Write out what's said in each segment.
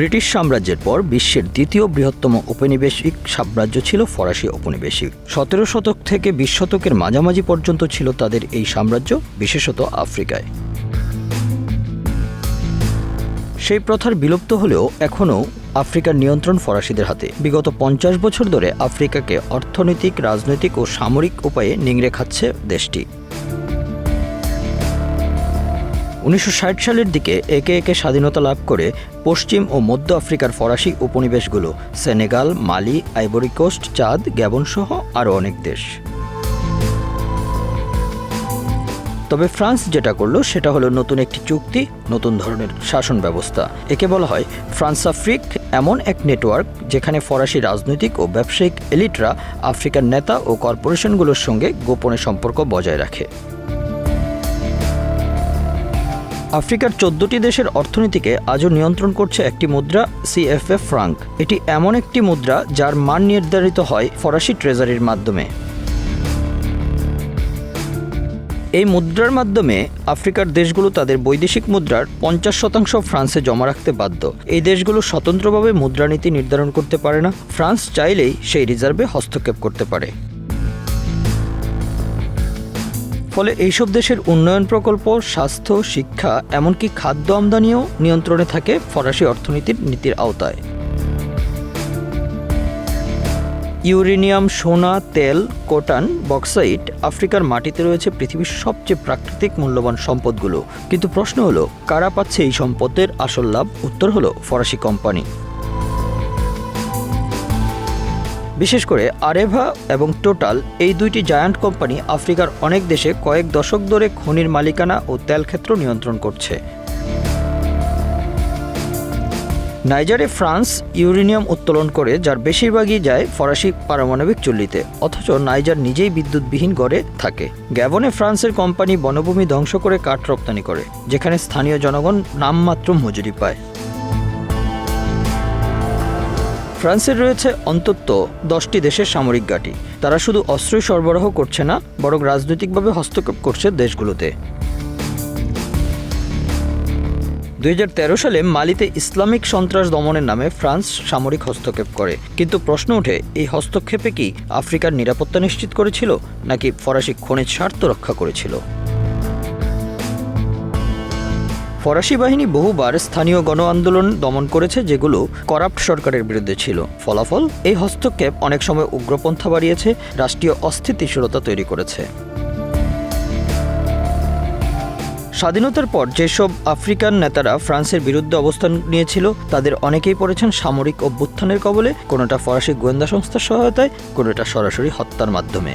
British সাম্রাজ্যের পর বিশ্বের দ্বিতীয় বৃহত্তম ঔপনিবেশিক সাম্রাজ্য ছিল ফরাসি ঔপনিবেশিক। সতেরো শতক থেকে বিশ শতকের মাঝামাঝি পর্যন্ত ছিল তাদের এই সাম্রাজ্য, বিশেষত আফ্রিকায়। সেই প্রথার বিলুপ্ত হলেও এখনও আফ্রিকার নিয়ন্ত্রণ ফরাসিদের হাতে। বিগত পঞ্চাশ বছর ধরে আফ্রিকাকে অর্থনৈতিক, রাজনৈতিক ও সামরিক উপায়ে নিংড়ে খাচ্ছে দেশটি। উনিশশো ষাট সালের দিকে একে একে স্বাধীনতা লাভ করে পশ্চিম ও মধ্য আফ্রিকার ফরাসি উপনিবেশগুলো Senegal, Mali, Ivory Coast, Chad, Gabon সহ আরও অনেক দেশ। তবে ফ্রান্স যেটা করল, সেটা হলো নতুন একটি চুক্তি, নতুন ধরনের শাসন ব্যবস্থা। একে বলা হয় ফ্রান্স আফ্রিক এমন এক নেটওয়ার্ক যেখানে ফরাসি রাজনৈতিক ও ব্যবসায়িক এলিটরা আফ্রিকার নেতা ও কর্পোরেশনগুলোর সঙ্গে গোপনে সম্পর্ক বজায় রাখে। আফ্রিকার চোদ্দটি দেশের অর্থনীতিকে আজও নিয়ন্ত্রণ করছে একটি মুদ্রা সিএফএফ ফ্রাঙ্ক এটি এমন একটি মুদ্রা যার মান নির্ধারিত হয় ফরাসি ট্রেজারির মাধ্যমে। এই মুদ্রার মাধ্যমে আফ্রিকার দেশগুলো তাদের বৈদেশিক মুদ্রার পঞ্চাশ শতাংশ ফ্রান্সে জমা রাখতে বাধ্য। এই দেশগুলো স্বতন্ত্রভাবে মুদ্রানীতি নির্ধারণ করতে পারে না। ফ্রান্স চাইলেই সেই রিজার্ভে হস্তক্ষেপ করতে পারে। ফলে এইসব দেশের উন্নয়ন প্রকল্প, স্বাস্থ্য, শিক্ষা, এমনকি খাদ্য আমদানিও নিয়ন্ত্রণে থাকে ফরাসি অর্থনীতির নীতির আওতায়। ইউরেনিয়াম, সোনা, তেল, কোটান, বক্সাইট আফ্রিকার মাটিতে রয়েছে পৃথিবীর সবচেয়ে প্রাকৃতিক মূল্যবান সম্পদগুলো। কিন্তু প্রশ্ন হলো, কারা পাচ্ছে এই সম্পদের আসল লাভ? উত্তর হলো ফরাসি কোম্পানি। বিশেষ করে আরেভা এবং টোটাল এই দুইটি জায়ান্ট কোম্পানি আফ্রিকার অনেক দেশে কয়েক দশক ধরে খনির মালিকানা ও তেল ক্ষেত্র নিয়ন্ত্রণ করছে। নাইজারে ফ্রান্স ইউরেনিয়াম উত্তোলন করে, যার বেশিরভাগই যায় ফরাসি পারমাণবিক চুল্লিতে, অথচ নাইজার নিজেই বিদ্যুৎবিহীন গড়ে থাকে। গ্যাবনে ফ্রান্সের কোম্পানি বনভূমি ধ্বংস করে কাঠ রপ্তানি করে, যেখানে স্থানীয় জনগণ নামমাত্র মজুরি পায়। ফ্রান্সের রয়েছে অন্তত দশটি দেশের সামরিক ঘাঁটি। তারা শুধু অস্ত্রই সরবরাহ করছে না, বরং রাজনৈতিকভাবে হস্তক্ষেপ করছে দেশগুলোতে। দুই হাজার তেরো সালে মালিতে ইসলামিক সন্ত্রাস দমনের নামে ফ্রান্স সামরিক হস্তক্ষেপ করে। কিন্তু প্রশ্ন ওঠে, এই হস্তক্ষেপে কি আফ্রিকার নিরাপত্তা নিশ্চিত করেছিল, নাকি ফরাসি খনিজ স্বার্থ রক্ষা করেছিল? ফরাসি বাহিনী বহুবার স্থানীয় গণ আন্দোলন দমন করেছে, যেগুলো করাপ্ট সরকারের বিরুদ্ধে ছিল। ফলাফল? এই হস্তক্ষেপ অনেক সময় উগ্রপন্থা বাড়িয়েছে, রাষ্ট্রীয় অস্থিতিশীলতা তৈরি করেছে। স্বাধীনতার পর যেসব আফ্রিকান নেতারা ফ্রান্সের বিরুদ্ধে অবস্থান নিয়েছিল, তাদের অনেকেই পড়েছেন সামরিক অভ্যুত্থানের কবলে, কোনোটা ফরাসি গোয়েন্দা সংস্থার সহায়তায়, কোনোটা সরাসরি হত্যার মাধ্যমে।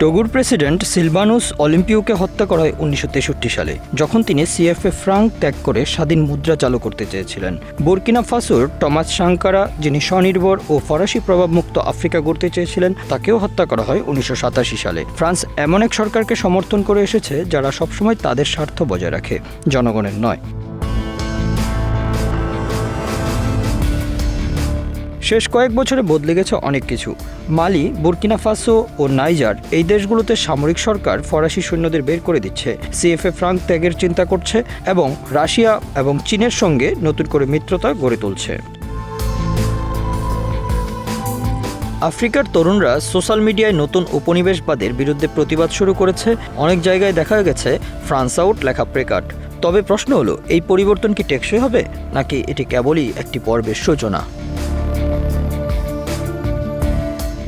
টগুর প্রেসিডেন্ট সিলভানুস অলিম্পিওকে হত্যা করা হয় উনিশশো তেষট্টি সালে, যখন তিনি সিএফএ ফ্রাঙ্ক ত্যাগ করে স্বাধীন মুদ্রা চালু করতে চেয়েছিলেন। বুরকিনা ফাসুর, টমাস সাংকারা যিনি স্বনির্ভর ও ফরাসি প্রভাবমুক্ত আফ্রিকা গড়তে চেয়েছিলেন, তাকেও হত্যা করা হয় উনিশশো সাতাশি সালে। ফ্রান্স এমন এক সরকারকে সমর্থন করে এসেছে, যারা সবসময় তাদের স্বার্থ বজায় রাখে, জনগণের নয়। শেষ কয়েক বছরে বদলে গেছে অনেক কিছু। মালি, বুরকিনা ফাসো ও নাইজার এই দেশগুলোতে সামরিক সরকার ফরাসি সৈন্যদের বের করে দিচ্ছে। সিএফএ ফ্রাঙ্ক ত্যাগের চিন্তা করছে এবং রাশিয়া এবং চীনের সঙ্গে নতুন করে মিত্রতা গড়ে তুলছে। আফ্রিকার তরুণরা সোশ্যাল মিডিয়ায় নতুন উপনিবেশবাদের বিরুদ্ধে প্রতিবাদ শুরু করেছে। অনেক জায়গায় দেখা গেছে ফ্রান্স আউট লেখা প্রেকাট তবে প্রশ্ন হলো, এই পরিবর্তন কি টেকসই হবে? নাকি এটি কেবলই একটি পর্বের সূচনা?